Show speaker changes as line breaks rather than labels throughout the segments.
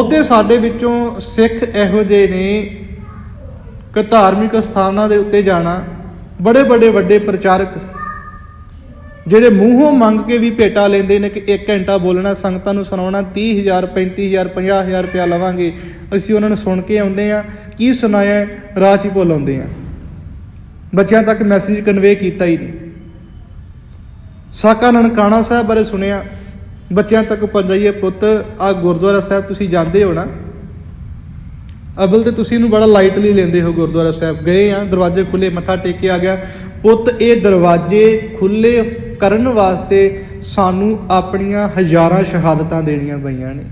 ਉਹਦੇ ਸਾਡੇ ਵਿੱਚੋਂ ਸਿੱਖ ਇਹੋ ਜਿਹੇ ਨੇ ਕਿ ਧਾਰਮਿਕ ਸਥਾਨਾਂ ਦੇ ਉੱਤੇ ਜਾਣਾ। ਬੜੇ ਬੜੇ ਵੱਡੇ ਪ੍ਰਚਾਰਕ ਜਿਹੜੇ ਮੂੰਹੋਂ ਮੰਗ ਕੇ ਵੀ ਭੇਟਾ ਲੈਂਦੇ ਨੇ ਕਿ 1 ਘੰਟਾ ਬੋਲਣਾ, ਸੰਗਤਾਂ ਨੂੰ ਸੁਣਾਉਣਾ 30000 35000 50000 ਰੁਪਇਆ ਲਵਾਂਗੇ। ਅਸੀਂ ਉਹਨਾਂ ਨੂੰ ਸੁਣ ਕੇ ਆਉਂਦੇ ਆ ਕੀ ਸੁਣਾਇਆ ਰਾਜ ਹੀ ਭੁੱਲ ਆਉਂਦੇ ਆ ਬੱਚਿਆਂ ਤੱਕ ਮੈਸੇਜ ਕਨਵੇ ਕੀਤਾ ਹੀ ਨਹੀਂ। ਸਾਕਾ ਨਨਕਾਣਾ ਸਾਹਿਬ ਬਾਰੇ ਸੁਣਿਆ। ਬੱਚਿਆਂ ਤੱਕ ਪਹੁੰਚਾਈਏ ਪੁੱਤ। ਆ ਗੁਰਦੁਆਰਾ ਸਾਹਿਬ ਤੁਸੀਂ ਜਾਂਦੇ ਹੋ ਨਾ? ਅਬਲ ਤੇ ਤੁਸੀਂ ਇਹਨੂੰ ਬੜਾ ਲਾਈਟਲੀ ਲੈਂਦੇ ਹੋ ਗੁਰਦੁਆਰਾ ਸਾਹਿਬ। ਗਏ ਆ, ਦਰਵਾਜ਼ੇ ਖੁੱਲੇ, ਮੱਥਾ ਟੇਕ ਕੇ ਆ ਗਿਆ। ਪੁੱਤ, ਇਹ ਦਰਵਾਜ਼ੇ ਖੁੱਲੇ ਕਰਨ ਵਾਸਤੇ ਸਾਨੂੰ ਆਪਣੀਆਂ ਹਜ਼ਾਰਾਂ ਸ਼ਹਾਦਤਾਂ ਦੇਣੀਆਂ ਪਈਆਂ ਨੇ।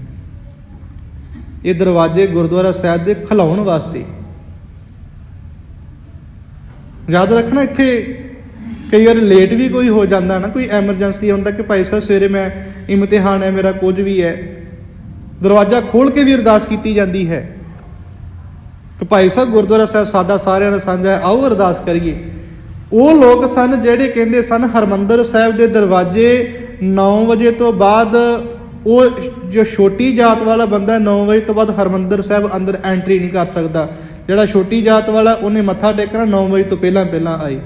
ਇਹ ਦਰਵਾਜ਼ੇ ਗੁਰਦੁਆਰਾ ਸਾਹਿਬ ਦੇ ਖਲਾਉਣ ਵਾਸਤੇ। ਯਾਦ ਰੱਖਣਾ ਇੱਥੇ ਕਈ ਵਾਰ ਲੇਟ ਵੀ ਕੋਈ ਹੋ ਜਾਂਦਾ ਨਾ, ਕੋਈ ਐਮਰਜੈਂਸੀ ਹੁੰਦਾ ਕਿ ਭਾਈ ਸਾਹਿਬ ਸਵੇਰੇ ਮੈਂ ਇਮਤਿਹਾਨ ਹੈ, ਮੇਰਾ ਕੁਝ ਵੀ ਹੈ। ਦਰਵਾਜ਼ਾ ਖੋਲ ਕੇ ਵੀ ਅਰਦਾਸ ਕੀਤੀ ਜਾਂਦੀ ਹੈ। ਕਿ ਭਾਈ ਸਾਹਿਬ, ਗੁਰਦੁਆਰਾ ਸਾਹਿਬ ਸਾਡਾ ਸਾਰਿਆਂ ਦਾ ਸਾਂਝਾ ਹੈ। ਆਓ ਅਰਦਾਸ ਕਰੀਏ। ਉਹ ਲੋਕ ਸਨ ਜਿਹੜੇ ਕਹਿੰਦੇ ਸਨ, ਹਰਮੰਦਰ ਸਾਹਿਬ ਦੇ ਦਰਵਾਜ਼ੇ 9 ਵਜੇ ਤੋਂ ਬਾਅਦ ਉਹ ਜੋ ਛੋਟੀ ਜਾਤ ਵਾਲਾ ਬੰਦਾ 9 ਵਜੇ ਤੋਂ ਬਾਅਦ ਹਰਮੰਦਰ ਸਾਹਿਬ ਅੰਦਰ ਐਂਟਰੀ ਨਹੀਂ ਕਰ ਸਕਦਾ। ਜਿਹੜਾ ਛੋਟੀ ਜਾਤ ਵਾਲਾ, ਉਹਨੇ ਮੱਥਾ ਟੇਕਣਾ 9 ਵਜੇ ਤੋਂ ਪਹਿਲਾਂ ਪਹਿਲਾਂ ਆਈ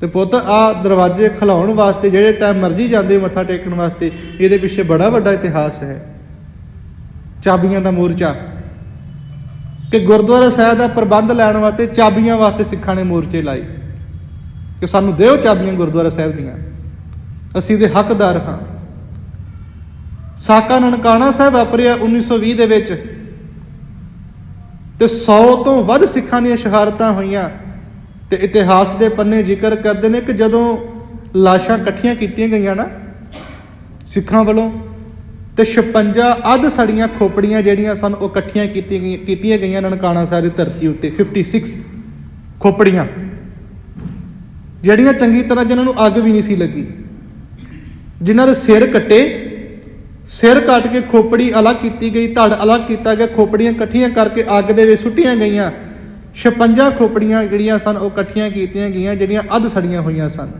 ਤੇ ਪੁੱਤ ਆ ਦਰਵਾਜ਼ੇ ਖਲਾਉਣ ਵਾਸਤੇ ਜਿਹੜੇ ਟਾਈਮ ਮਰਜ਼ੀ ਜਾਂਦੇ ਮੱਥਾ ਟੇਕਣ ਵਾਸਤੇ, ਇਹਦੇ ਪਿੱਛੇ ਬੜਾ ਵੱਡਾ ਇਤਿਹਾਸ ਹੈ। ਚਾਬੀਆਂ ਦਾ ਮੋਰਚਾ। ਕਿ ਗੁਰਦੁਆਰਾ ਸਾਹਿਬ ਦਾ ਪ੍ਰਬੰਧ ਲੈਣ ਵਾਸਤੇ ਚਾਬੀਆਂ ਵਾਸਤੇ ਸਿੱਖਾਂ ਨੇ ਮੋਰਚੇ ਲਾਏ। ਕਿ ਸਾਨੂੰ ਦਿਓ ਚਾਬੀਆਂ ਗੁਰਦੁਆਰਾ ਸਾਹਿਬ ਦੀਆਂ। ਅਸੀਂ ਦੇ ਹੱਕਦਾਰ ਹਾਂ। ਸਾਕਾ ਨਨਕਾਣਾ ਸਾਹਿਬ ਵਾਪਰਿਆ 1920 ਦੇ ਵਿੱਚ। ਤੇ 100 ਤੋਂ ਵੱਧ ਸਿੱਖਾਂ ਦੀਆਂ ਸ਼ਹਾਦਤਾਂ ਹੋਈਆਂ। ਤੇ ਇਤਿਹਾਸ ਦੇ ਪੰਨੇ ਜ਼ਿਕਰ ਕਰਦੇ ਨੇ ਕਿ ਜਦੋਂ ਲਾਸ਼ਾਂ ਇਕੱਠੀਆਂ ਕੀਤੀਆਂ ਗਈਆਂ ਨਾ, ਸਿੱਖਾਂ ਵੱਲੋਂ, ਤੇ 56 ਅੱਧ ਸੜੀਆਂ ਖੋਪੜੀਆਂ ਜਿਹੜੀਆਂ ਸਨ ਉਹ ਇਕੱਠੀਆਂ ਕੀਤੀਆਂ ਗਈਆਂ ਕੀਤੀਆਂ ਗਈਆਂ ਨਨਕਾਣਾ ਸਾਹਿਬ ਦੀ ਧਰਤੀ ਉੱਤੇ 56 ਖੋਪੜੀਆਂ। ਜਿਹੜੀਆਂ ਚੰਗੀ ਤਰ੍ਹਾਂ ਜਿਨ੍ਹਾਂ ਨੂੰ ਅੱਗ ਵੀ ਨਹੀਂ ਸੀ ਲੱਗੀ। ਜਿਨ੍ਹਾਂ ਦੇ ਸਿਰ ਕੱਟੇ, ਸਿਰ ਕੱਟ ਕੇ ਖੋਪੜੀ ਅਲੱਗ ਕੀਤੀ ਗਈ, ਧੜ ਅਲੱਗ ਕੀਤਾ ਗਿਆ, ਖੋਪੜੀਆਂ ਇਕੱਠੀਆਂ ਕਰਕੇ ਅੱਗ ਦੇ ਵਿੱਚ ਸੁੱਟੀਆਂ ਗਈਆਂ। 56 ਖੋਪੜੀਆਂ ਜਿਹੜੀਆਂ ਸਨ, ਉਹ ਇਕੱਠੀਆਂ ਕੀਤੀਆਂ ਗਈਆਂ, ਜਿਹੜੀਆਂ ਅੱਧ ਸੜੀਆਂ ਹੋਈਆਂ ਸਨ।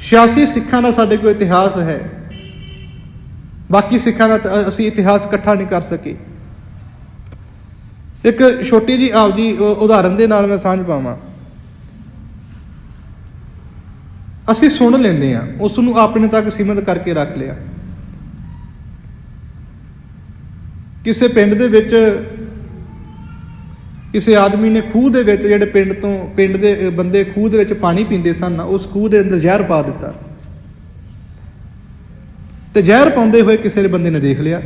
86 ਸਿੱਖਾਂ ਦਾ ਸਾਡੇ ਕੋਲ ਇਤਿਹਾਸ ਹੈ। ਬਾਕੀ ਸਿੱਖਾਂ ਦਾ ਅਸੀਂ ਇਤਿਹਾਸ ਇਕੱਠਾ ਨਹੀਂ ਕਰ ਸਕੇ। ਇੱਕ ਛੋਟੀ ਜੀ ਆਪ ਜੀ ਉਦਾਹਰਨ ਦੇ ਨਾਲ ਮੈਂ ਸਾਂਝ ਪਾਵਾਂ। ਅਸੀਂ ਸੁਣ ਲੈਂਦੇ ਆ ਉਸ ਨੂੰ ਆਪਣੇ ਤੱਕ ਸੀਮਿਤ ਕਰਕੇ ਰੱਖ ਲਿਆ। ਕਿਸੇ ਪਿੰਡ ਦੇ ਵਿੱਚ ਕਿਸੇ ਆਦਮੀ ਨੇ ਖੂਹ ਦੇ ਵਿੱਚ ਜਿਹੜੇ ਪਿੰਡ ਤੋਂ, ਪਿੰਡ ਦੇ ਬੰਦੇ ਖੂਹ ਦੇ ਵਿੱਚ ਪਾਣੀ ਪੀਂਦੇ ਸਨ ਉਸ ਖੂਹ ਦੇ ਅੰਦਰ ਜ਼ਹਿਰ ਪਾ ਦਿੱਤਾ। ਤੇ ਜ਼ਹਿਰ ਪਾਉਂਦੇ ਹੋਏ ਕਿਸੇ ਨੇ ਬੰਦੇ ਨੇ ਦੇਖ ਲਿਆ।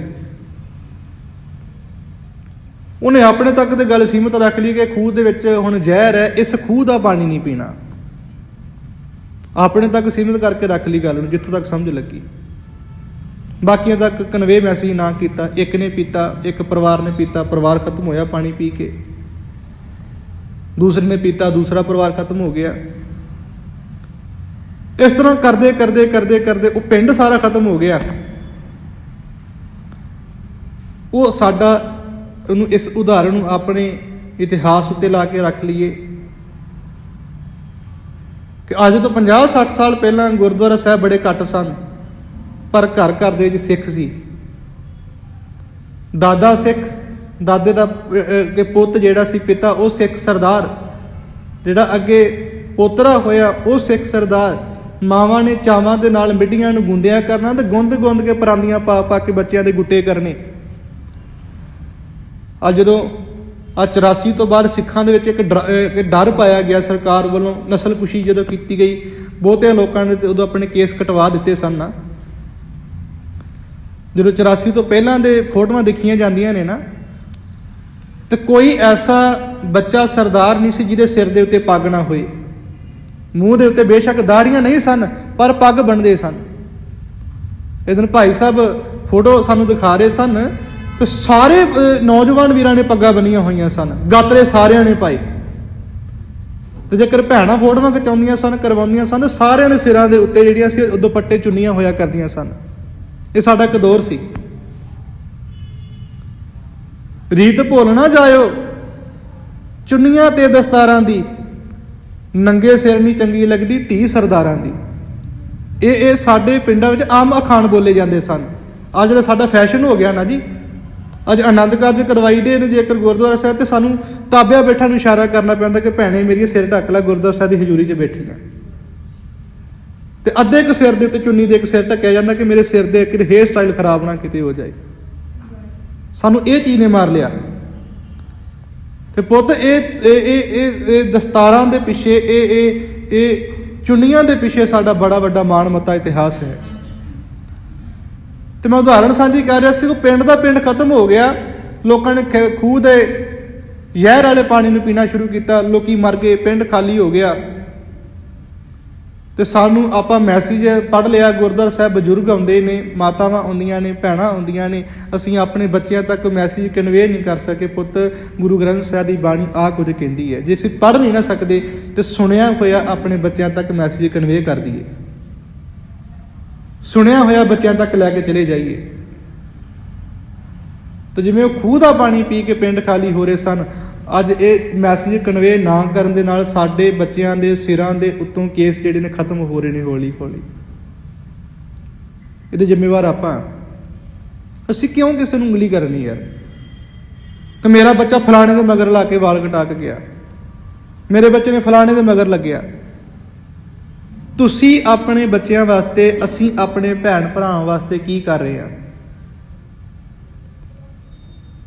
ਉਹਨੇ ਆਪਣੇ ਤੱਕ ਤੇ ਗੱਲ ਸੀਮਤ ਰੱਖ ਲਈ ਕਿ ਖੂਹ ਦੇ ਵਿੱਚ ਹੁਣ ਜ਼ਹਿਰ ਹੈ, ਇਸ ਖੂਹ ਦਾ ਪਾਣੀ ਨਹੀਂ ਪੀਣਾ। ਆਪਣੇ ਤੱਕ ਸੀਮਤ ਕਰਕੇ ਰੱਖ ਲਈ ਗੱਲ ਨੂੰ, ਜਿੱਥੋਂ ਤੱਕ ਸਮਝ ਲੱਗੀ। ਬਾਕੀਆਂ ਤੱਕ ਕਨਵੇ ਮੈਸੇਜ ਨਾ ਕੀਤਾ। ਇੱਕ ਨੇ ਪੀਤਾ, ਇੱਕ ਪਰਿਵਾਰ ਨੇ ਪੀਤਾ, ਪਰਿਵਾਰ ਖਤਮ ਹੋਇਆ ਪਾਣੀ ਪੀ ਕੇ। ਦੂਸਰੇ ਨੇ ਪੀਤਾ, ਦੂਸਰਾ ਪਰਿਵਾਰ ਖਤਮ ਹੋ ਗਿਆ। ਇਸ ਤਰ੍ਹਾਂ ਕਰਦੇ ਕਰਦੇ ਕਰਦੇ ਕਰਦੇ ਉਹ ਪਿੰਡ ਸਾਰਾ ਖਤਮ ਹੋ ਗਿਆ। ਉਹ ਸਾਡਾ, ਉਹਨੂੰ ਇਸ ਉਦਾਹਰਣ ਨੂੰ ਆਪਣੇ ਇਤਿਹਾਸ ਉੱਤੇ ਲਾ ਕੇ ਰੱਖ ਲਈਏ ਕਿ ਅੱਜ ਤੋਂ 50 60 ਸਾਲ ਪਹਿਲਾਂ ਗੁਰਦੁਆਰਾ ਸਾਹਿਬ ਬੜੇ ਘੱਟ ਸਨ, ਪਰ ਘਰ ਘਰ ਦੇ ਵਿੱਚ ਸਿੱਖ ਸੀ। ਦਾਦਾ ਸਿੱਖ ਦਾਦੇ ਦਾ ਕਿ ਪੁੱਤ ਜਿਹੜਾ ਸੀ ਪਿਤਾ, ਉਹ ਸਿੱਖ ਸਰਦਾਰ। ਜਿਹੜਾ ਅੱਗੇ ਪੋਤਰਾ ਹੋਇਆ, ਉਹ ਸਿੱਖ ਸਰਦਾਰ। ਮਾਵਾਂ ਨੇ ਚਾਵਾਂ ਦੇ ਨਾਲ ਮਿੱਡੀਆਂ ਨੂੰ ਗੁੰਦਿਆ ਕਰਨਾ ਤੇ ਗੁੰਦ ਗੁੰਦ ਕੇ ਪਰਾਂਦੀਆਂ ਪਾ ਪਾ ਕੇ ਬੱਚਿਆਂ ਦੇ ਗੁੱਟੇ ਕਰਨੇ। ਆ ਜਦੋਂ ਆ 84 ਤੋਂ ਬਾਅਦ ਸਿੱਖਾਂ ਦੇ ਵਿੱਚ ਇੱਕ ਡਰ- ਇੱਕ ਡਰ ਪਾਇਆ ਗਿਆ ਸਰਕਾਰ ਵੱਲੋਂ ਨਸਲਕੁਸ਼ੀ ਜਦੋਂ ਕੀਤੀ ਗਈ, ਬਹੁਤਿਆਂ ਲੋਕਾਂ ਨੇ ਉਦੋਂ ਆਪਣੇ ਕੇਸ ਕਟਵਾ ਦਿੱਤੇ ਸਨ ਨਾ। ਜਦੋਂ 84 ਤੋਂ ਪਹਿਲਾਂ ਦੇ ਫੋਟੋਆਂ ਦੇਖੀਆਂ ਜਾਂਦੀਆਂ ਨੇ ਨਾ ਤੇ ਕੋਈ ਐਸਾ ਬੱਚਾ ਸਰਦਾਰ ਨਹੀਂ ਸੀ ਜਿਹਦੇ ਸਿਰ ਦੇ ਉੱਤੇ ਪੱਗ ਨਾ ਹੋਏ। ਮੂੰਹ ਦੇ ਉੱਤੇ ਬੇਸ਼ੱਕ ਦਾੜੀਆਂ ਨਹੀਂ ਸਨ, ਪਰ ਪੱਗ ਬਣਦੇ ਸਨ। ਇਹ ਦਿਨ ਭਾਈ ਸਾਹਿਬ ਫੋਟੋ ਸਾਨੂੰ ਦਿਖਾ ਰਹੇ ਸਨ ਤੇ ਸਾਰੇ ਨੌਜਵਾਨ ਵੀਰਾਂ ਨੇ ਪੱਗਾਂ ਬੰਨੀਆਂ ਹੋਈਆਂ ਸਨ। ਗਾਤਰੇ ਸਾਰਿਆਂ ਨੇ ਪਾਏ। ਤੇ ਜੇਕਰ ਭੈਣਾਂ ਫੋਟੋਆਂ ਖਿਚਾਉਂਦੀਆਂ ਸਨ, ਕਰਵਾਉਂਦੀਆਂ ਸਨ ਸਾਰਿਆਂ ਦੇ ਸਿਰਾਂ ਦੇ ਉੱਤੇ ਜਿਹੜੀਆਂ ਸੀ ਦੁਪੱਟੇ ਚੁੰਨੀਆਂ ਹੋਇਆ ਕਰਦੀਆਂ ਸਨ। ਇਹ ਸਾਡਾ ਇੱਕ ਦੌਰ ਸੀ। ਰੀਤ ਭੁੱਲ ਨਾ ਜਾਇਓ। ਚੁੰਨੀਆਂ ਤੇ ਦਸਤਾਰਾਂ ਦੀ, ਨੰਗੇ ਸਿਰ ਨਹੀਂ ਚੰਗੀ ਲੱਗਦੀ ਧੀ ਸਰਦਾਰਾਂ ਦੀ। ਇਹ ਇਹ ਸਾਡੇ ਪਿੰਡਾਂ ਵਿੱਚ ਆਮ ਅਖਾਣ ਬੋਲੇ ਜਾਂਦੇ ਸਨ। ਆ ਜਿਹੜਾ ਸਾਡਾ ਫੈਸ਼ਨ ਹੋ ਗਿਆ ਨਾ ਜੀ, ਅੱਜ ਆਨੰਦ ਕਾਰਜ ਕਰਵਾਈ ਦੇ ਨੇ ਜੇਕਰ ਗੁਰਦੁਆਰਾ ਸਾਹਿਬ ਤੇ ਸਾਨੂੰ ਤਾਬਿਆ ਬੈਠਾ ਨੂੰ ਇਸ਼ਾਰਾ ਕਰਨਾ ਪੈਂਦਾ ਕਿ ਭੈਣੇ ਮੇਰੀ ਸਿਰ ਢੱਕ ਲੈ, ਗੁਰਦੁਆਰਾ ਸਾਹਿਬ ਦੀ ਹਜ਼ੂਰੀ 'ਚ ਬੈਠੀ ਨਾ। ਤੇ ਅੱਧੇ ਕੁ ਸਿਰ ਦੇ ਉੱਤੇ ਚੁੰਨੀ ਦੇ ਇੱਕ ਸਿਰ ਢੱਕਿਆ ਜਾਂਦਾ ਕਿ ਮੇਰੇ ਸਿਰ ਦੇ ਇੱਕ ਹੇਅਰ ਸਟਾਈਲ ਖਰਾਬ ਨਾ ਕਿਤੇ ਹੋ ਜਾਏ। ਸਾਨੂੰ ਇਹ ਚੀਜ਼ ਨੇ ਮਾਰ ਲਿਆ। ਤੇ ਪੁੱਤ, ਇਹ ਇਹ ਇਹ ਇਹ ਦਸਤਾਰਾਂ ਦੇ ਪਿੱਛੇ, ਇਹ ਇਹ ਇਹ ਚੁੰਨੀਆਂ ਦੇ ਪਿੱਛੇ ਸਾਡਾ ਬੜਾ ਵੱਡਾ ਮਾਣ ਮਤਾ ਇਤਿਹਾਸ ਹੈ। ਤੇ ਮੈਂ ਉਦਾਹਰਣ ਸਾਂਝੀ ਕਰ ਰਿਹਾ ਸੀ ਕਿ ਪਿੰਡ ਦਾ ਪਿੰਡ ਖਤਮ ਹੋ ਗਿਆ। ਲੋਕਾਂ ਨੇ ਖੂਹ ਦੇ ਜ਼ਹਿਰ ਵਾਲੇ ਪਾਣੀ ਨੂੰ ਪੀਣਾ ਸ਼ੁਰੂ ਕੀਤਾ। ਲੋਕੀ ਮਰ ਗਏ, ਪਿੰਡ ਖਾਲੀ ਹੋ ਗਿਆ। ਤੇ ਸਾਨੂੰ ਆਪਾਂ ਮੈਸੇਜ ਪੜ ਲਿਆ, ਗੁਰਦੁਆਰਾ ਸਾਹਿਬ ਬਜ਼ੁਰਗ ਆਉਂਦੇ ਨੇ, ਮਾਤਾਵਾਂ ਆਉਂਦੀਆਂ ਨੇ, ਭੈਣਾਂ ਆਉਂਦੀਆਂ ਨੇ, ਅਸੀਂ ਆਪਣੇ ਬੱਚਿਆਂ ਤੱਕ ਮੈਸੇਜ ਕਨਵੇ ਨਹੀਂ ਕਰ ਸਕੇ ਪੁੱਤ। ਗੁਰੂ ਗ੍ਰੰਥ ਸਾਹਿਬ ਦੀ ਬਾਣੀ ਆ ਕੁਝ ਕਹਿੰਦੀ ਹੈ। ਜੇ ਅਸੀਂ ਪੜ ਨਹੀਂ ਨਾ ਸਕਦੇ ਤੇ ਸੁਣਿਆ ਹੋਇਆ ਆਪਣੇ ਬੱਚਿਆਂ ਤੱਕ ਮੈਸੇਜ ਕਨਵੇ ਕਰ ਦਈਏ। ਸੁਣਿਆ ਹੋਇਆ ਬੱਚਿਆਂ ਤੱਕ ਲੈ ਕੇ ਚਲੇ ਜਾਈਏ। ਤੇ ਜਿਵੇਂ ਉਹ ਖੂਹ ਦਾ ਪਾਣੀ ਪੀ ਕੇ ਪਿੰਡ ਖਾਲੀ ਹੋ ਰਹੇ ਸਨ ਅੱਜ ਇਹ ਮੈਸੇਜ ਕਨਵੇ ਨਾ ਕਰਨ ਦੇ ਨਾਲ ਸਾਡੇ ਬੱਚਿਆਂ ਦੇ ਸਿਰਾਂ ਦੇ ਉੱਤੋਂ ਕੇਸ ਜਿਹੜੇ ਨੇ ਖਤਮ ਹੋ ਰਹੇ ਨੇ ਹੌਲੀ ਹੌਲੀ। ਇਹਦੇ ਜ਼ਿੰਮੇਵਾਰ ਆਪਾਂ ਅਸੀਂ ਕਿਉਂ ਕਿਸੇ ਨੂੰ ਉਂਗਲੀ ਕਰਨੀ ਯਾਰ? ਕਿ ਮੇਰਾ ਬੱਚਾ ਫਲਾਣੇ ਦੇ ਮਗਰ ਲਾ ਕੇ ਵਾਲ ਕਟਾ ਕੇ ਗਿਆ। ਮੇਰੇ ਬੱਚੇ ਨੇ ਫਲਾਣੇ ਦੇ ਮਗਰ ਲੱਗਿਆ। ਤੁਸੀਂ ਆਪਣੇ ਬੱਚਿਆਂ ਵਾਸਤੇ, ਅਸੀਂ ਆਪਣੇ ਭੈਣ ਭਰਾਵਾਂ ਵਾਸਤੇ ਕੀ ਕਰ ਰਹੇ ਹਾਂ?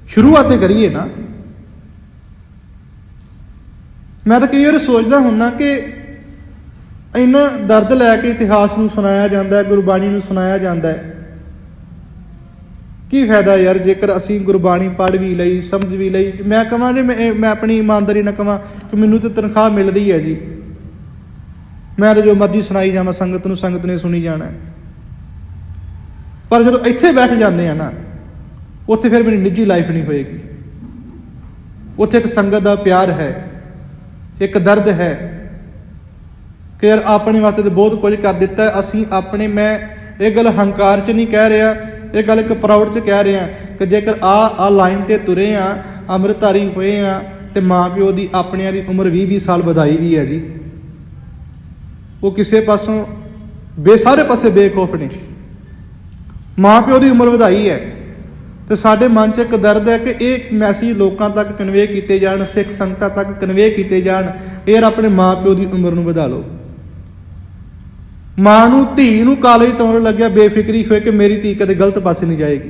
ਸ਼ੁਰੂਆਤ ਤੇ ਕਰੀਏ ਨਾ। ਮੈਂ ਤਾਂ ਕਈ ਵਾਰ ਸੋਚਦਾ ਹੁੰਨਾ ਕਿ ਇੰਨਾ ਦਰਦ ਲੈ ਕੇ ਇਤਿਹਾਸ ਨੂੰ ਸੁਣਾਇਆ ਜਾਂਦਾ ਹੈ, ਗੁਰਬਾਣੀ ਨੂੰ ਸੁਣਾਇਆ ਜਾਂਦਾ ਹੈ। ਕੀ ਫਾਇਦਾ ਯਾਰ, ਜੇਕਰ ਅਸੀਂ ਗੁਰਬਾਣੀ ਪੜ੍ਹ ਵੀ ਲਈ, ਸਮਝ ਵੀ ਲਈ, ਮੈਂ ਕਹਾਂ ਜੇ ਮੈਂ ਮੈਂ ਆਪਣੀ ਇਮਾਨਦਾਰੀ ਨਾਲ ਕਹਾਂ ਕਿ ਮੈਨੂੰ ਤਾਂ ਤਨਖਾਹ ਮਿਲ ਰਹੀ ਹੈ ਜੀ। ਮੈਂ ਤਾਂ ਜੋ ਮਰਜ਼ੀ ਸੁਣਾਈ ਜਾਵਾਂ, ਸੰਗਤ ਨੂੰ ਸੰਗਤ ਨੇ ਸੁਣੀ ਜਾਣਾ ਪਰ ਜਦੋਂ ਇੱਥੇ ਬੈਠ ਜਾਂਦੇ ਆ ਨਾ, ਉੱਥੇ ਫਿਰ ਮੇਰੀ ਨਿੱਜੀ ਲਾਈਫ ਨਹੀਂ ਹੋਏਗੀ। ਉੱਥੇ ਇੱਕ ਸੰਗਤ ਦਾ ਪਿਆਰ ਹੈ। ਇੱਕ ਦਰਦ ਹੈ। ਕਿ ਯਾਰ ਆਪਣੇ ਵਾਸਤੇ ਤਾਂ ਬਹੁਤ ਕੁਝ ਕਰ ਦਿੱਤਾ। ਅਸੀਂ ਆਪਣੇ, ਮੈਂ ਇਹ ਗੱਲ ਹੰਕਾਰ 'ਚ ਨਹੀਂ ਕਹਿ ਰਿਹਾ, ਇਹ ਗੱਲ ਇੱਕ ਪ੍ਰਾਊਡ 'ਚ ਕਹਿ ਰਿਹਾ ਕਿ ਜੇਕਰ ਆ ਆ ਲਾਈਨ ਤੇ ਤੁਰੇ ਆ, ਅੰਮ੍ਰਿਤਧਾਰੀ ਹੋਏ ਆ, ਤੇ ਮਾਂ ਪਿਓ ਦੀ ਆਪਣਿਆਂ ਦੀ ਉਮਰ 20 20 ਸਾਲ ਵਧਾਈ ਵੀ ਹੈ ਜੀ। ਉਹ ਕਿਸੇ ਪਾਸੋਂ ਬੇ, ਸਾਰੇ ਪਾਸੇ ਬੇਖੌਫ ਨੇ। ਮਾਂ ਪਿਓ ਦੀ ਉਮਰ ਵਧਾਈ ਹੈ। ਤੇ ਸਾਡੇ ਮਨ 'ਚ ਇੱਕ ਦਰਦ ਹੈ ਕਿ ਇਹ ਮੈਸੇਜ ਲੋਕਾਂ ਤੱਕ ਕਨਵੇ ਕੀਤੇ ਜਾਣ, ਸਿੱਖ ਸੰਗਤਾਂ ਤੱਕ ਕਨਵੇ ਕੀਤੇ ਜਾਣ ਯਾਰ ਆਪਣੇ ਮਾਂ ਪਿਓ ਦੀ ਉਮਰ ਨੂੰ ਵਧਾ ਲਓ। ਮਾਂ ਨੂੰ, ਧੀ ਨੂੰ ਕਾਲਜ ਤੋਰਨ ਲੱਗਿਆ ਬੇਫਿਕਰੀ ਹੋਏ ਕਿ ਮੇਰੀ ਧੀ ਕਦੇ ਗਲਤ ਪਾਸੇ ਨਹੀਂ ਜਾਏਗੀ।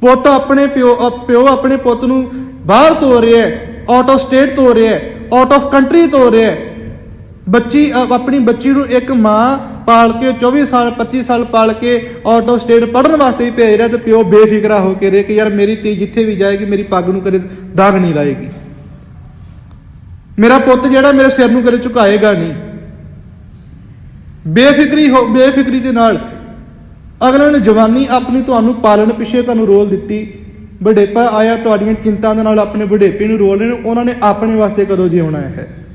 ਪੁੱਤ ਆਪਣੇ ਪਿਓ ਪਿਓ ਆਪਣੇ ਪੁੱਤ ਨੂੰ ਬਾਹਰ ਤੋਰ ਰਿਹਾ ਹੈ ਆਊਟ ਆਫ ਸਟੇਟ ਤੋਰ ਰਿਹਾ ਹੈ ਆਊਟ ਆਫ ਕੰਟਰੀ ਤੋਰ ਰਿਹਾ ਹੈ। ਬੱਚੀ ਆਪਣੀ ਬੱਚੀ ਨੂੰ ਇੱਕ ਮਾਂ ਪਾਲ ਕੇ 24 ਸਾਲ 25 ਸਾਲ ਪਾਲ ਕੇ ਆਊਟ ਆਫ ਸਟੇਟ ਪੜਨ ਵਾਸਤੇ ਹੀ ਭੇਜ ਰਿਹਾ ਤੇ ਪਿਓ ਬੇਫਿਕਰਾ ਹੋ ਕੇ ਰੇ ਕਿ ਯਾਰ ਮੇਰੀ ਧੀ ਜਿੱਥੇ ਵੀ ਜਾਏਗੀ, ਮੇਰੀ ਪੱਗ ਨੂੰ ਕਦੇ ਦਾਗ ਨਹੀਂ ਲਾਏਗੀ। ਮੇਰਾ ਪੁੱਤ ਜਿਹੜਾ ਮੇਰੇ ਸਿਰ ਨੂੰ ਕਦੇ ਝੁਕਾਏਗਾ ਨਹੀਂ। ਬੇਫਿਕਰੀ ਹੋ, ਬੇਫਿਕਰੀ ਦੇ ਨਾਲ ਅਗਲੇ ਨੇ ਜਵਾਨੀ ਆਪਣੀ ਤੁਹਾਨੂੰ ਪਾਲਣ ਪਿੱਛੇ ਤੁਹਾਨੂੰ ਰੋਲ ਦਿੱਤੀ। ਬੁਢੇਪਾ ਆਇਆ, ਤੁਹਾਡੀਆਂ ਚਿੰਤਾ ਦੇ ਨਾਲ ਆਪਣੇ ਬੁਢੇਪੇ ਨੂੰ ਰੋਲ ਰਹੇ ਨੇ, ਉਹਨਾਂ ਨੇ ਆਪਣੇ ਵਾਸਤੇ ਕਦੋਂ ਜਿਉਣਾ ਹੈ?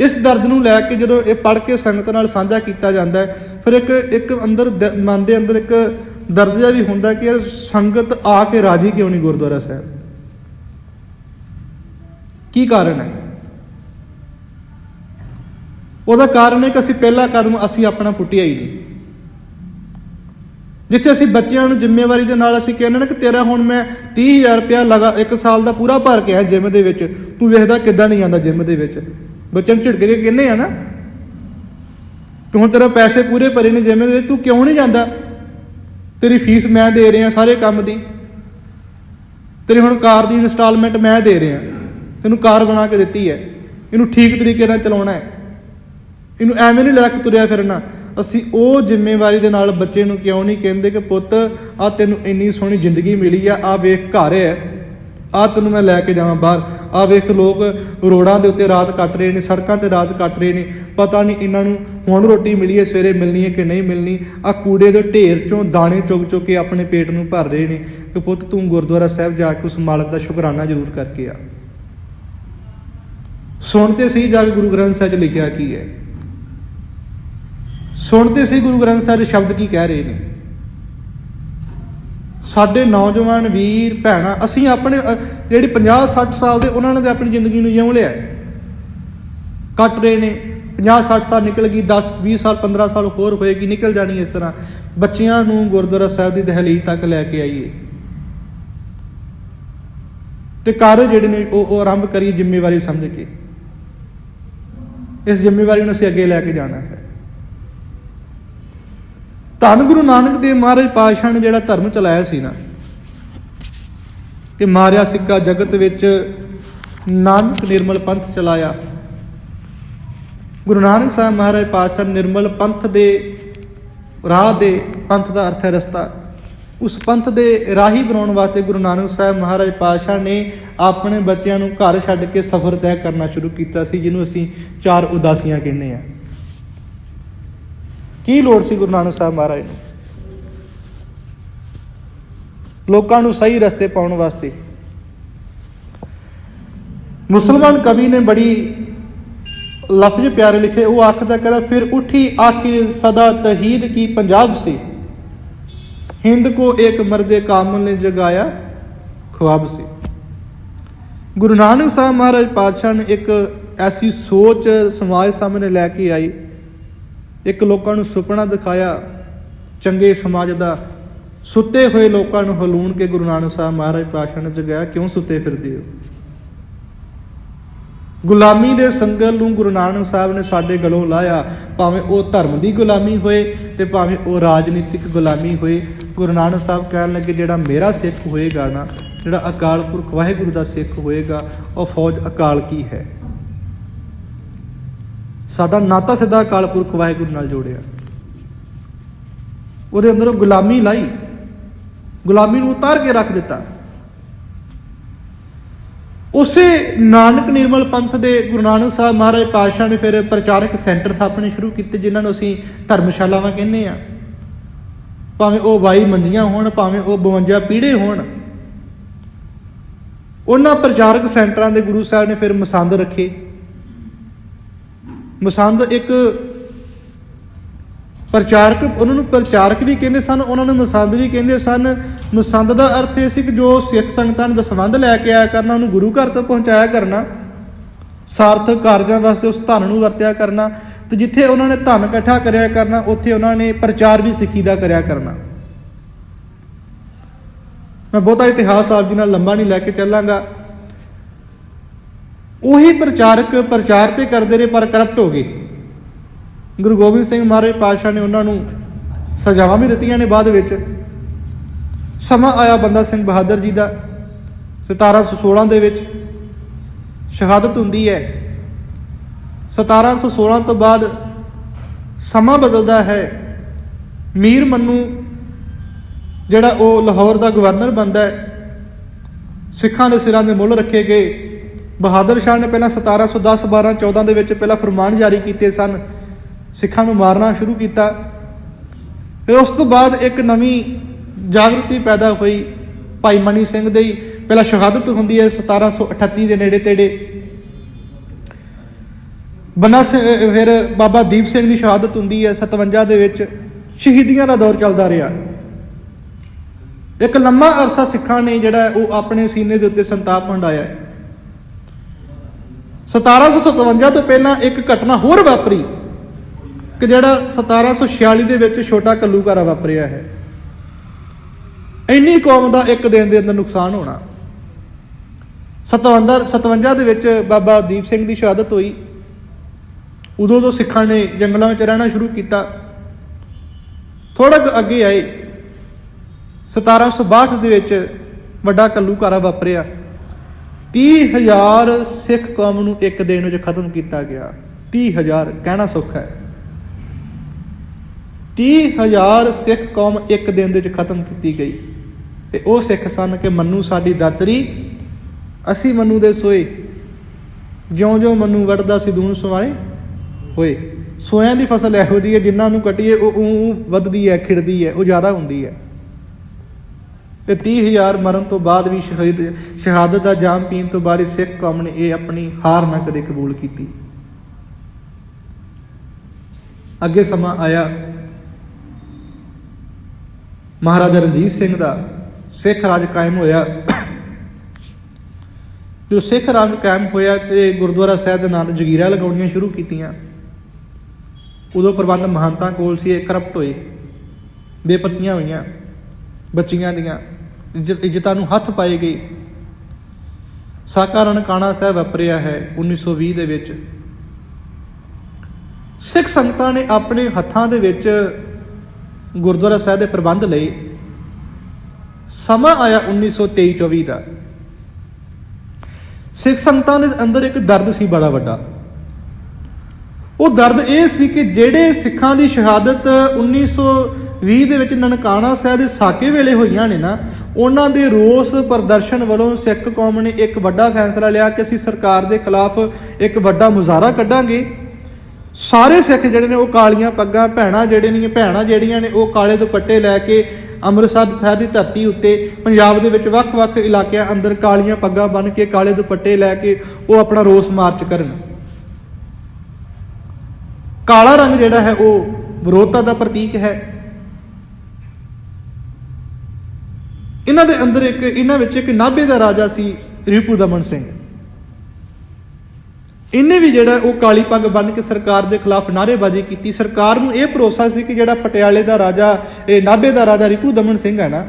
ਇਸ ਦਰਦ ਨੂੰ ਲੈ ਕੇ ਜਦੋਂ ਇਹ ਪੜ ਕੇ ਸੰਗਤ ਨਾਲ ਸਾਂਝਾ ਕੀਤਾ ਜਾਂਦਾ ਹੈ, ਫਿਰ ਇੱਕ ਇੱਕ ਅੰਦਰ ਮਨ ਦੇ ਅੰਦਰ ਇੱਕ ਦਰਦ ਜਿਹਾ ਵੀ ਹੁੰਦਾ ਕਿ ਯਾਰ ਸੰਗਤ ਆ ਕੇ ਰਾਜੀ ਕਿਉਂ ਨਹੀਂ ਗੁਰਦੁਆਰਾ ਸਾਹਿਬ? ਕੀ ਕਾਰਨ ਹੈ? ਉਹਦਾ ਕਾਰਨ ਹੈ ਕਿ ਅਸੀਂ ਪਹਿਲਾ ਕਦਮ ਅਸੀਂ ਆਪਣਾ ਪੁੱਟਿਆ ਹੀ ਨਹੀਂ। ਜਿੱਥੇ ਅਸੀਂ ਬੱਚਿਆਂ ਨੂੰ ਜ਼ਿੰਮੇਵਾਰੀ ਦੇ ਨਾਲ ਅਸੀਂ ਕਹਿੰਦੇ ਨੇ ਕਿ ਤੇਰਾ ਹੁਣ ਮੈਂ 30000 ਰੁਪਇਆ ਲਗਾ, ਇੱਕ ਸਾਲ ਦਾ ਪੂਰਾ ਭਰ ਕੇ ਆ ਜਿਮ ਦੇ ਵਿੱਚ, ਤੂੰ ਵੇਖਦਾ ਕਿੱਦਾਂ ਨਹੀਂ ਆਉਂਦਾ ਜਿਮ ਦੇ ਵਿੱਚ। ਬੱਚਿਆਂ ਨੂੰ ਝਿੜਕ ਕੇ ਕਹਿੰਦੇ ਆ ਨਾ ਕਿ ਹੁਣ ਤੇਰਾ ਪੈਸੇ ਪੂਰੇ ਭਰੇ ਨੇ ਜਿਮ ਦੇ, ਤੂੰ ਕਿਉਂ ਨਹੀਂ ਜਾਂਦਾ? ਤੇਰੀ ਫੀਸ ਮੈਂ ਦੇ ਰਿਹਾ ਸਾਰੇ ਕੰਮ ਦੀ। ਤੇਰੀ ਹੁਣ ਕਾਰ ਦੀ ਇਨਸਟਾਲਮੈਂਟ ਮੈਂ ਦੇ ਰਿਹਾ। ਤੈਨੂੰ ਕਾਰ ਬਣਾ ਕੇ ਦਿੱਤੀ ਹੈ। ਇਹਨੂੰ ਠੀਕ ਤਰੀਕੇ ਨਾਲ ਚਲਾਉਣਾ ਹੈ। ਇਹਨੂੰ ਐਵੇਂ ਨਹੀਂ ਲੈ ਕੇ ਤੁਰਿਆ ਫਿਰਨਾ। ਅਸੀਂ ਉਹ ਜ਼ਿੰਮੇਵਾਰੀ ਦੇ ਨਾਲ ਬੱਚੇ ਨੂੰ ਕਿਉਂ ਨਹੀਂ ਕਹਿੰਦੇ ਕਿ ਪੁੱਤ ਆ ਤੈਨੂੰ ਇੰਨੀ ਸੋਹਣੀ ਜ਼ਿੰਦਗੀ ਮਿਲੀ ਆ ਆ ਵੇਖ ਘਰ ਹੈ। ਆ ਤੈਨੂੰ ਮੈਂ ਲੈ ਕੇ ਜਾਵਾਂ ਬਾਹਰ। ਆ ਵੇਖ ਲੋਕ ਰੋਡਾਂ ਦੇ ਉੱਤੇ ਰਾਤ ਕੱਟ ਰਹੇ ਨੇ, ਸੜਕਾਂ ਤੇ ਰਾਤ ਕੱਟ ਰਹੇ ਨੇ। ਪਤਾ ਨਹੀਂ ਇਹਨਾਂ ਨੂੰ ਹੁਣ ਰੋਟੀ ਮਿਲੀ ਹੈ, ਸਵੇਰੇ ਮਿਲਣੀ ਹੈ ਕਿ ਨਹੀਂ ਮਿਲਣੀ। ਆ ਕੂੜੇ ਦੇ ਢੇਰ ਚੋਂ ਦਾਣੇ ਚੁਗ ਚੁਗ ਕੇ ਆਪਣੇ ਪੇਟ ਨੂੰ ਭਰ ਰਹੇ ਨੇ। ਕਿ ਪੁੱਤ ਤੂੰ ਗੁਰਦੁਆਰਾ ਸਾਹਿਬ ਜਾ ਕੇ ਉਸ ਮਾਲਕ ਦਾ ਸ਼ੁਕਰਾਨਾ ਜ਼ਰੂਰ ਕਰਕੇ ਆ। ਸੁਣਤੇ ਸਹੀ ਜਾ ਕੇ ਗੁਰੂ ਗ੍ਰੰਥ ਸਾਹਿਬ 'ਚ ਲਿਖਿਆ ਕੀ ਹੈ? ਸੁਣਤੇ ਸਹੀ ਗੁਰੂ ਗ੍ਰੰਥ ਸਾਹਿਬ ਸ਼ਬਦ ਕੀ ਕਹਿ ਰਹੇ ਨੇ? ਸਾਡੇ ਨੌਜਵਾਨ ਵੀਰ, ਭੈਣਾਂ, ਅਸੀਂ ਆਪਣੇ ਜਿਹੜੀ 50 60 ਸਾਲ ਦੇ ਉਹਨਾਂ ਨੇ ਤਾਂ ਆਪਣੀ ਜ਼ਿੰਦਗੀ ਨੂੰ ਜਿਉਂ ਲਿਆ। ਕੱਟ ਰਹੇ ਨੇ। 50 60 ਸਾਲ ਨਿਕਲ ਗਈ 10 20 ਸਾਲ 15 ਸਾਲ ਹੋਰ ਹੋਏਗੀ, ਨਿਕਲ ਜਾਣੀ ਇਸ ਤਰ੍ਹਾਂ। ਬੱਚਿਆਂ ਨੂੰ ਗੁਰਦੁਆਰਾ ਸਾਹਿਬ ਦੀ ਦਹਲੀਜ਼ ਤੱਕ ਲੈ ਕੇ ਆਈਏ। ਤੇ ਕਾਰਜ ਜਿਹੜੇ ਨੇ, ਉਹ ਉਹ ਆਰੰਭ ਕਰੀਏ ਜ਼ਿੰਮੇਵਾਰੀ ਸਮਝ ਕੇ। ਇਸ ਜ਼ਿੰਮੇਵਾਰੀ ਨੂੰ ਅਸੀਂ ਅੱਗੇ ਲੈ ਕੇ ਜਾਣਾ ਹੈ। ਧੰਨ ਗੁਰੂ ਨਾਨਕ ਦੇਵ ਮਹਾਰਾਜ ਪਾਤਸ਼ਾਹ ਨੇ ਜਿਹੜਾ ਧਰਮ ਚਲਾਇਆ ਸੀ ਨਾ ਕਿ ਮਾਰਿਆ ਸਿੱਕਾ ਜਗਤ ਵਿੱਚ ਨਾਨਕ ਨਿਰਮਲ ਪੰਥ ਚਲਾਇਆ। ਗੁਰੂ ਨਾਨਕ ਸਾਹਿਬ ਮਹਾਰਾਜ ਪਾਤਸ਼ਾਹ ਨਿਰਮਲ ਪੰਥ ਦੇ ਰਾਹ ਦੇ ਪੰਥ ਦਾ ਅਰਥ ਹੈ ਰਸਤਾ। ਉਸ ਪੰਥ ਦੇ ਰਾਹੀ ਬਣਾਉਣ ਵਾਸਤੇ ਗੁਰੂ ਨਾਨਕ ਸਾਹਿਬ ਮਹਾਰਾਜ ਪਾਤਸ਼ਾਹ ਨੇ ਆਪਣੇ ਬੱਚਿਆਂ ਨੂੰ ਘਰ ਛੱਡ ਕੇ ਸਫ਼ਰ ਤੈਅ ਕਰਨਾ ਸ਼ੁਰੂ ਕੀਤਾ ਸੀ, ਜਿਹਨੂੰ ਅਸੀਂ ਚਾਰ ਉਦਾਸੀਆਂ ਕਹਿੰਦੇ ਆ ਕੀ ਲੋੜ ਸੀ ਗੁਰੂ ਨਾਨਕ ਸਾਹਿਬ ਮਹਾਰਾਜ ਨੂੰ? ਲੋਕਾਂ ਨੂੰ ਸਹੀ ਰਸਤੇ ਪਾਉਣ ਵਾਸਤੇ। ਮੁਸਲਮਾਨ ਕਵੀ ਨੇ ਬੜੀ ਲਫ਼ਜ਼ ਪਿਆਰੇ ਲਿਖੇ, ਉਹ ਆਖਦਾ ਕਹਿੰਦਾ, ਫਿਰ ਉਠੀ ਆਖਿਰ ਸਦਾ ਤਹੀਦ ਕੀ ਪੰਜਾਬ ਸੀ? ਹਿੰਦ ਕੋ ਇੱਕ ਮਰਦੇ ਕਾਮਲ ਨੇ ਜਗਾਇਆ ਖੁਆਬ ਸੀ। ਗੁਰੂ ਨਾਨਕ ਸਾਹਿਬ ਮਹਾਰਾਜ ਪਾਤਸ਼ਾਹ ਨੇ ਇੱਕ ਐਸੀ ਸੋਚ ਸਮਾਜ ਸਾਹਮਣੇ ਲੈ ਕੇ ਆਈ ਇੱਕ ਲੋਕਾਂ ਨੂੰ ਸੁਪਨਾ ਦਿਖਾਇਆ ਚੰਗੇ ਸਮਾਜ ਦਾ। ਸੁੱਤੇ ਹੋਏ ਲੋਕਾਂ ਨੂੰ ਹਲੂਣ ਕੇ ਗੁਰੂ ਨਾਨਕ ਸਾਹਿਬ ਮਹਾਰਾਜ ਪਾਤਸ਼ਾਹ ਨੇ ਜਗਾਇਆ, ਕਿਉਂ ਸੁੱਤੇ ਫਿਰਦੇ ਹੋ? ਗੁਲਾਮੀ ਦੇ ਸੰਗਲ ਨੂੰ ਗੁਰੂ ਨਾਨਕ ਸਾਹਿਬ ਨੇ ਸਾਡੇ ਗਲੋਂ ਲਾਇਆ। ਭਾਵੇਂ ਉਹ ਧਰਮ ਦੀ ਗੁਲਾਮੀ ਹੋਏ ਤੇ ਭਾਵੇਂ ਉਹ ਰਾਜਨੀਤਿਕ ਗੁਲਾਮੀ ਹੋਏ, ਗੁਰੂ ਨਾਨਕ ਸਾਹਿਬ ਕਹਿਣ ਲੱਗੇ, ਜਿਹੜਾ ਮੇਰਾ ਸਿੱਖ ਹੋਏਗਾ ਨਾ, ਜਿਹੜਾ ਅਕਾਲ ਪੁਰਖ ਵਾਹਿਗੁਰੂ ਦਾ ਸਿੱਖ ਹੋਏਗਾ, ਉਹ ਫੌਜ ਅਕਾਲ ਕੀ ਹੈ? ਸਾਡਾ ਨਾਤਾ ਸਿੱਧਾ ਅਕਾਲ ਪੁਰਖ ਵਾਹਿਗੁਰੂ ਨਾਲ ਜੋੜਿਆ। ਉਹਦੇ ਅੰਦਰ ਉਹ ਗੁਲਾਮੀ ਲਾਈ। ਗੁਲਾਮੀ ਨੂੰ ਉਤਾਰ ਕੇ ਰੱਖ ਦਿੱਤਾ। ਉਸੇ ਨਾਨਕ ਨਿਰਮਲ ਪੰਥ ਦੇ ਗੁਰੂ ਨਾਨਕ ਸਾਹਿਬ ਮਹਾਰਾਜ ਪਾਤਸ਼ਾਹ ਨੇ ਫਿਰ ਪ੍ਰਚਾਰਕ ਸੈਂਟਰ ਥਾਪਣੇ ਸ਼ੁਰੂ ਕੀਤੇ, ਜਿਨ੍ਹਾਂ ਨੂੰ ਅਸੀਂ ਧਰਮਸ਼ਾਲਾਵਾਂ ਕਹਿੰਦੇ ਆ ਭਾਵੇਂ ਉਹ 22 ਮੰਜੀਆਂ ਹੋਣ, ਭਾਵੇਂ ਉਹ 52 ਪੀੜੇ ਹੋਣ। ਉਹਨਾਂ ਪ੍ਰਚਾਰਕ ਸੈਂਟਰਾਂ ਦੇ ਗੁਰੂ ਸਾਹਿਬ ਨੇ ਫਿਰ ਮਸੰਦ ਰੱਖੇ। ਮਸੰਦ ਇੱਕ ਪ੍ਰਚਾਰਕ, ਉਹਨਾਂ ਨੂੰ ਪ੍ਰਚਾਰਕ ਵੀ ਕਹਿੰਦੇ ਸਨ, ਉਹਨਾਂ ਨੂੰ ਮਸੰਦ ਵੀ ਕਹਿੰਦੇ ਸਨ। ਮਸੰਦ ਦਾ ਅਰਥ ਇਹ ਸੀ ਕਿ ਜੋ ਸਿੱਖ ਸੰਗਤਾਂ ਨੂੰ ਸੰਬੰਧ ਲੈ ਕੇ ਆਇਆ ਕਰਨਾ, ਉਹਨੂੰ ਗੁਰੂ ਘਰ ਤੱਕ ਪਹੁੰਚਾਇਆ ਕਰਨਾ, ਸਾਰਥਕ ਕਾਰਜਾਂ ਵਾਸਤੇ ਉਸ ਧਨ ਨੂੰ ਵਰਤਿਆ ਕਰਨਾ, ਤੇ ਜਿੱਥੇ ਉਹਨਾਂ ਨੇ ਧਨ ਇਕੱਠਾ ਕਰਿਆ ਕਰਨਾ, ਉੱਥੇ ਉਹਨਾਂ ਨੇ ਪ੍ਰਚਾਰ ਵੀ ਸਿੱਖੀ ਦਾ ਕਰਿਆ ਕਰਨਾ। ਮੈਂ ਬਹੁਤਾ ਇਤਿਹਾਸ ਆਪ ਜੀ ਨਾਲ ਲੰਬਾ ਨਹੀਂ ਲੈ ਕੇ ਚੱਲਾਂਗਾ। ਉਹੀ ਪ੍ਰਚਾਰਕ ਪ੍ਰਚਾਰ ਤੇ ਕਰਦੇ ਰਹੇ, ਪਰ ਕਰਪਟ ਹੋ ਗਏ। ਗੁਰੂ ਗੋਬਿੰਦ ਸਿੰਘ ਮਹਾਰਾਜ ਪਾਤਸ਼ਾਹ ਨੇ ਉਹਨਾਂ ਨੂੰ ਸਜ਼ਾਵਾਂ ਵੀ ਦਿੱਤੀਆਂ ਨੇ ਬਾਅਦ ਵਿੱਚ। ਸਮਾਂ ਆਇਆ ਬੰਦਾ ਸਿੰਘ ਬਹਾਦਰ ਜੀ ਦਾ 1716 ਦੇ ਵਿੱਚ। ਸ਼ਹਾਦਤ ਹੁੰਦੀ ਹੈ। 1716 ਤੋਂ ਬਾਅਦ ਸਮਾਂ ਬਦਲਦਾ ਹੈ। ਮੀਰ ਮੰਨੂ, ਜਿਹੜਾ ਉਹ ਲਾਹੌਰ ਦਾ ਗਵਰਨਰ ਬਣਦਾ ਹੈ, ਸਿੱਖਾਂ ਦੇ ਸਿਰਾਂ ਦੇ ਮੁੱਲ ਰੱਖੇ ਗਏ। ਬਹਾਦਰ ਸ਼ਾਹ ਨੇ ਪਹਿਲਾਂ 1710 12 14 ਦੇ ਵਿੱਚ ਪਹਿਲਾਂ ਫਰਮਾਨ ਜਾਰੀ ਕੀਤੇ ਸਨ, ਸਿੱਖਾਂ ਨੂੰ ਮਾਰਨਾ ਸ਼ੁਰੂ ਕੀਤਾ। ਫਿਰ ਉਸ ਤੋਂ ਬਾਅਦ ਇੱਕ ਨਵੀਂ ਜਾਗਰਤੀ ਪੈਦਾ ਹੋਈ ਭਾਈ ਮਨੀ ਸਿੰਘ ਦੇ। ਹੀ ਪਹਿਲਾਂ ਸ਼ਹਾਦਤ ਹੁੰਦੀ ਹੈ 1738 ਦੇ ਨੇੜੇ ਤੇੜੇ। ਬਨਾ ਸਿੰਘ ਫਿਰ ਬਾਬਾ ਦੀਪ ਸਿੰਘ ਦੀ ਸ਼ਹਾਦਤ ਹੁੰਦੀ ਹੈ 57 ਦੇ ਵਿੱਚ। ਸ਼ਹੀਦੀਆਂ ਦਾ ਦੌਰ ਚੱਲਦਾ ਰਿਹਾ। ਇੱਕ ਲੰਮਾ ਅਰਸਾ ਸਿੱਖਾਂ ਨੇ ਜਿਹੜਾ ਉਹ ਆਪਣੇ ਸੀਨੇ ਦੇ ਉੱਤੇ ਸੰਤਾਪ ਹੰਡਾਇਆ ਹੈ 1757 ਤੋਂ ਪਹਿਲਾਂ ਇੱਕ ਘਟਨਾ ਹੋਰ ਵਾਪਰੀ ਕਿ ਜਿਹੜਾ 1746 ਦੇ ਵਿੱਚ ਛੋਟਾ ਕੱਲੂਕਾਰਾ ਵਾਪਰਿਆ ਹੈ। ਇੰਨੀ ਕੌਮ ਦਾ ਇੱਕ ਦਿਨ ਦੇ ਅੰਦਰ ਨੁਕਸਾਨ ਹੋਣਾ। 57 57 ਦੇ ਵਿੱਚ ਬਾਬਾ ਦੀਪ ਸਿੰਘ ਦੀ ਸ਼ਹਾਦਤ ਹੋਈ। ਉਦੋਂ ਤੋਂ ਸਿੱਖਾਂ ਨੇ ਜੰਗਲਾਂ ਵਿੱਚ ਰਹਿਣਾ ਸ਼ੁਰੂ ਕੀਤਾ। ਥੋੜਾ ਅੱਗੇ ਆਏ। 1762 ਦੇ ਵਿੱਚ ਵੱਡਾ ਕੱਲੂਕਾਰਾ ਵਾਪਰਿਆ। 30000 ਸਿੱਖ ਕੌਮ ਨੂੰ ਇੱਕ ਦਿਨ ਵਿੱਚ ਖਤਮ ਕੀਤਾ ਗਿਆ। 30000 ਕਹਿਣਾ ਸੌਖਾ ਹੈ। 30000 ਸਿੱਖ ਕੌਮ ਇੱਕ ਦਿਨ ਦੇ ਵਿੱਚ ਖਤਮ ਕੀਤੀ ਗਈ। ਤੇ ਉਹ ਸਿੱਖ ਸਨ ਕਿ ਮੰਨੂ ਸਾਡੀ ਦਾਤਰੀ, ਅਸੀਂ ਮੰਨੂ ਦੇ ਸੋਏ। ਜਿਉਂ-ਜਿਉਂ ਮੰਨੂ ਵੜਦਾ ਸੀ, ਦੂਣ ਸਵਾਏ ਹੋਏ। ਸੋਇਆਂ ਦੀ ਫਸਲ ਇਹੋ ਜਿਹੀ ਹੈ ਜਿੰਨਾਂ ਨੂੰ ਕੱਟੀਏ, ਉਹ ਉਹ ਵੱਧਦੀ ਹੈ, ਖਿੜਦੀ ਹੈ, ਉਹ ਜ਼ਿਆਦਾ ਹੁੰਦੀ ਹੈ। ਤੇ 30000 ਮਰਨ ਤੋਂ ਬਾਅਦ ਵੀ ਸ਼ਹੀਦ, ਸ਼ਹਾਦਤ ਦਾ ਜਾਮ ਪੀਣ ਤੋਂ ਬਾਅਦ ਸਿੱਖ ਕੌਮ ਨੇ ਇਹ ਆਪਣੀ ਹਾਰ ਨਾ ਕਦੇ ਕਬੂਲ ਕੀਤੀ। ਅੱਗੇ ਸਮਾਂ ਆਇਆ। ਮਹਾਰਾਜਾ ਰਣਜੀਤ ਸਿੰਘ ਦਾ ਸਿੱਖ ਰਾਜ ਕਾਇਮ ਹੋਇਆ। ਜੋ ਸਿੱਖ ਰਾਜ ਕਾਇਮ ਹੋਇਆ ਤੇ ਗੁਰਦੁਆਰਾ ਸਾਹਿਬ ਦੇ ਨਾਲ ਜਗੀਰਾਂ ਲਗਾਉਣੀਆਂ ਸ਼ੁਰੂ ਕੀਤੀਆਂ। ਉਦੋਂ ਪ੍ਰਬੰਧ ਮਹੰਤਾਂ ਕੋਲ ਸੀ, ਇਹ ਕਰਪਟ ਹੋਏ। ਬੇਪਤੀਆਂ ਹੋਈਆਂ। ਬੱਚੀਆਂ ਦੀਆਂ, ਇੱਜ਼ਤਾਂ ਨੂੰ ਹੱਥ ਪਾਏ ਗਏ ਸਾਕਾ ਰਣਕਾਣਾ ਸਾਹਿਬ ਵਾਪਰਿਆ ਹੈ 1920 ਦੇ ਵਿੱਚ। ਸਿੱਖ ਸੰਗਤਾਂ ਨੇ ਆਪਣੇ ਹੱਥਾਂ ਦੇ ਵਿੱਚ ਗੁਰਦੁਆਰਾ ਸਾਹਿਬ ਦੇ ਪ੍ਰਬੰਧ ਲਈ ਸਮਾਂ ਆਇਆ 1923-24 ਦਾ। ਸਿੱਖ ਸੰਗਤਾਂ ਦੇ ਅੰਦਰ ਇੱਕ ਦਰਦ ਸੀ ਬੜਾ ਵੱਡਾ। ਉਹ ਦਰਦ ਇਹ ਸੀ ਕਿ ਜਿਹੜੇ ਸਿੱਖਾਂ ਦੀ ਸ਼ਹਾਦਤ 1920 ਦੇ ਵਿੱਚ ਨਨਕਾਣਾ ਸਾਹਿਬ ਦੇ ਸਾਕੇ ਵੇਲੇ ਹੋਈਆਂ ਨੇ ਨਾ, ਉਹਨਾਂ ਦੇ ਰੋਸ ਪ੍ਰਦਰਸ਼ਨ ਵੱਲੋਂ ਸਿੱਖ ਕੌਮ ਨੇ ਇੱਕ ਵੱਡਾ ਫੈਸਲਾ ਲਿਆ ਕਿ ਅਸੀਂ ਸਰਕਾਰ ਦੇ ਖਿਲਾਫ ਇੱਕ ਵੱਡਾ ਮੁਜ਼ਾਹਰਾ ਕੱਢਾਂਗੇ। ਸਾਰੇ ਸਿੱਖ ਜਿਹੜੇ ਨੇ ਉਹ ਕਾਲੀਆਂ ਪੱਗਾਂ, ਭੈਣਾਂ ਜਿਹੜੇ ਨੇ, ਭੈਣਾਂ ਜਿਹੜੀਆਂ ਨੇ, ਉਹ ਕਾਲੇ ਦੁਪੱਟੇ ਲੈ ਕੇ ਅੰਮ੍ਰਿਤਸਰ ਸਾਹਿਬ ਦੀ ਧਰਤੀ ਉੱਤੇ ਪੰਜਾਬ ਦੇ ਵਿੱਚ ਵੱਖ-ਵੱਖ ਇਲਾਕਿਆਂ ਅੰਦਰ ਕਾਲੀਆਂ ਪੱਗਾਂ ਬੰਨ੍ਹ ਕੇ ਕਾਲੇ ਦੁਪੱਟੇ ਲੈ ਕੇ ਉਹ ਆਪਣਾ ਰੋਸ ਮਾਰਚ ਕਰਨ। ਕਾਲਾ ਰੰਗ ਜਿਹੜਾ ਹੈ ਉਹ ਵਿਰੋਧਤਾ ਦਾ ਪ੍ਰਤੀਕ ਹੈ। ਇਹਨਾਂ ਦੇ ਅੰਦਰ ਇੱਕ, ਇਹਨਾਂ ਵਿੱਚ ਇੱਕ ਨਾਭੇ ਦਾ ਰਾਜਾ ਸੀ ਰਿਪੂ ਦਮਨ ਸਿੰਘ। ਇਹਨੇ ਵੀ ਜਿਹੜਾ ਉਹ ਕਾਲੀ ਪੱਗ ਬੰਨ੍ਹ ਕੇ ਸਰਕਾਰ ਦੇ ਖਿਲਾਫ ਨਾਅਰੇਬਾਜ਼ੀ ਕੀਤੀ। ਸਰਕਾਰ ਨੂੰ ਇਹ ਭਰੋਸਾ ਸੀ ਕਿ ਜਿਹੜਾ ਪਟਿਆਲੇ ਦਾ ਰਾਜਾ, ਇਹ ਨਾਭੇ ਦਾ ਰਾਜਾ ਰਿਪੂ ਦਮਨ ਸਿੰਘ ਹੈ ਨਾ,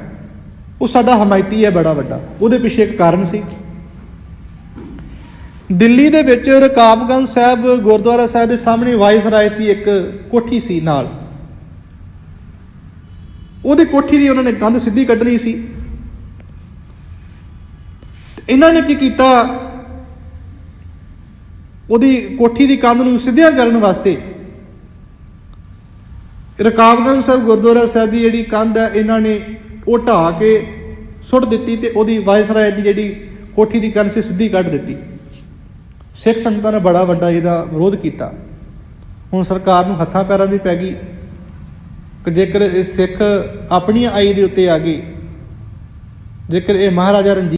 ਉਹ ਸਾਡਾ ਹਮਾਇਤੀ ਹੈ ਬੜਾ ਵੱਡਾ। ਉਹਦੇ ਪਿੱਛੇ ਇੱਕ ਕਾਰਨ ਸੀ। ਦਿੱਲੀ ਦੇ ਵਿੱਚ ਰਕਾਬਗੰਜ ਸਾਹਿਬ, ਗੁਰਦੁਆਰਾ ਸਾਹਿਬ ਦੇ ਸਾਹਮਣੇ ਵਾਇਸਰਾਏ ਦੀ ਇੱਕ ਕੋਠੀ ਸੀ ਨਾਲ। ਉਹਦੀ ਕੋਠੀ ਦੀ ਉਹਨਾਂ ਨੇ ਕੰਧ ਸਿੱਧੀ ਕੱਢਣੀ ਸੀ। ਇਹਨਾਂ ਨੇ ਕੀ ਕੀਤਾ? ਉਹਦੀ ਕੋਠੀ ਦੀ ਕੰਧ ਨੂੰ ਸਿੱਧਿਆਂ ਕਰਨ ਵਾਸਤੇ ਰਕਾਬਗੰਜ ਸਾਹਿਬ ਗੁਰਦੁਆਰਾ ਸਾਹਿਬ ਦੀ ਜਿਹੜੀ ਕੰਧ ਹੈ, ਇਹਨਾਂ ਨੇ ਉਹ ਢਾਹ ਕੇ ਸੁੱਟ ਦਿੱਤੀ ਤੇ ਉਹਦੀ ਵਾਇਸਰਾਏ ਦੀ ਜਿਹੜੀ ਕੋਠੀ ਦੀ ਕੰਧ ਸੀ, ਸਿੱਧੀ ਕੱਢ ਦਿੱਤੀ। ਸਿੱਖ ਸੰਗਤਾਂ ਨੇ ਬੜਾ ਵੱਡਾ ਇਹਦਾ ਵਿਰੋਧ ਕੀਤਾ। ਹੁਣ ਸਰਕਾਰ ਨੂੰ ਹੱਥਾਂ ਪੈਰਾਂ ਦੀ ਪੈ ਗਈ। ਕਿ ਜੇਕਰ ਇਹ ਸਿੱਖ ਆਪਣੀ ਆਈ ਦੇ ਉੱਤੇ ਆ ਗਏ, ਜੇਕਰ ਇਹ ਮਹਾਰਾਜਾ ਰਣਜੀਤ